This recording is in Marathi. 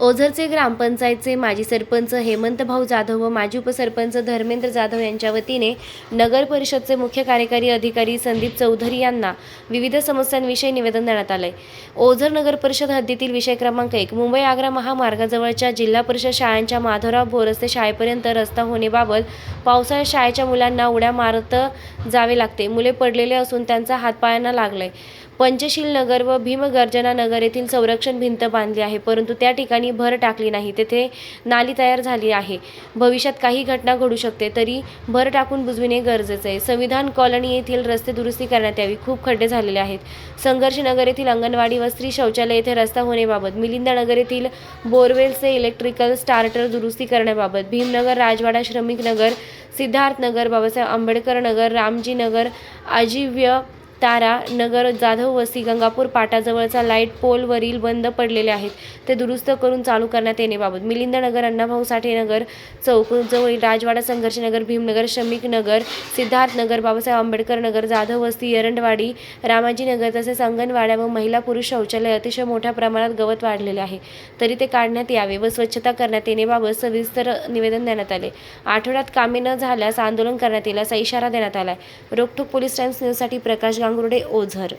ओझरचे ग्रामपंचायतचे माजी सरपंच हेमंत भाऊ जाधव व माजी उपसरपंच धर्मेंद्र जाधव यांच्या वतीने नगर परिषदचे मुख्य कार्यकारी अधिकारी संदीप चौधरी यांना विविध समस्यांविषयी निवेदन देण्यात आलंय. ओझर नगर परिषद हद्दीतील विषय क्रमांक एक मुंबई आग्रा महामार्गाजवळच्या जिल्हा परिषद शाळांच्या माधवराव बोरस्ते शाळेपर्यंत रस्ता होण्याबाबत पावसाळ्यात शाळेच्या मुलांना उड्या मारत जावे लागते. मुले पडलेले असून त्यांचा हातपायांना लागलाय. पंचशील नगर व भीमगर्जना नगर येथील संरक्षण भिंत बांधली आहे. परंतु त्या ठिकाणी भर टाकली नाही. तेथे नाली तयार झाली आहे. भविष्यात काही घटना घडू शकते तरी भर टाकून बुजविणे गरजेचे आहे. संविधान कॉलनी येथील रस्ते दुरुस्ती करण्यात यावी. खूप खड्डे झालेले आहेत. संघर्ष नगर येथील अंगणवाडी व स्त्री शौचालय येथे रस्ता होण्याबाबत मिलिंद नगर येथील बोरवेलचे इलेक्ट्रिकल स्टार्टर दुरुस्ती करण्याबाबत भीमनगर राजवाडा श्रमिक नगर सिद्धार्थ नगर बाबासाहेब आंबेडकर नगर रामजी नगर आजीव्य तारा नगर जाधव वस्ती गंगापूर पाटाजवळचा लाइट पोलवरील बंद पडलेले आहेत. ते दुरुस्त करून चालू करण्यात येण्याबाबत मिलिंद नगर अण्णाभाऊ साठे नगर चौकजवळील राजवाडा संघर्ष नगर भीमनगर श्रमिक नगर सिद्धार्थ नगर बाबासाहेब आंबेडकर नगर जाधव वस्ती एरंडवाडी रामाजी नगर तसेच अंगणवाड्या व महिला पुरुष शौचालय अतिशय मोठ्या प्रमाणात गवत वाढलेले आहे. तरी ते काढण्यात यावे व स्वच्छता करण्यात येण्याबाबत सविस्तर निवेदन देण्यात आले. आठवड्यात कामे न झाल्यास आंदोलन करण्यात येईल असा इशारा देण्यात आहे रोकठोक पोलीस टाइम्स न्यूजसाठी प्रकाश गांगुर्डे ओझर.